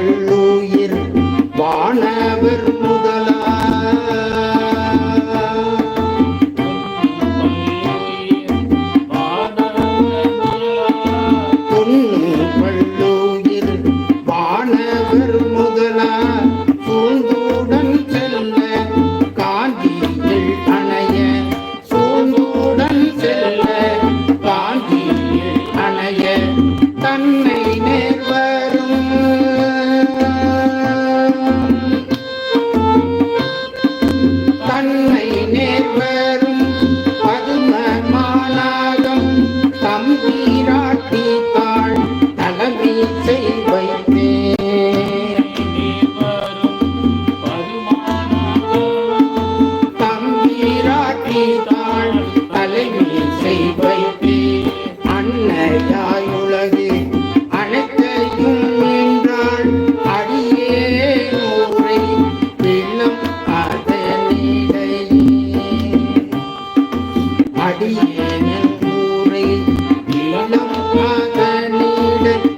வள்ளுயிர் வானவர் முதலா வள்ளுயிர் வானவர் முதலா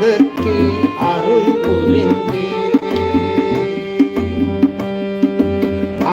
Deus.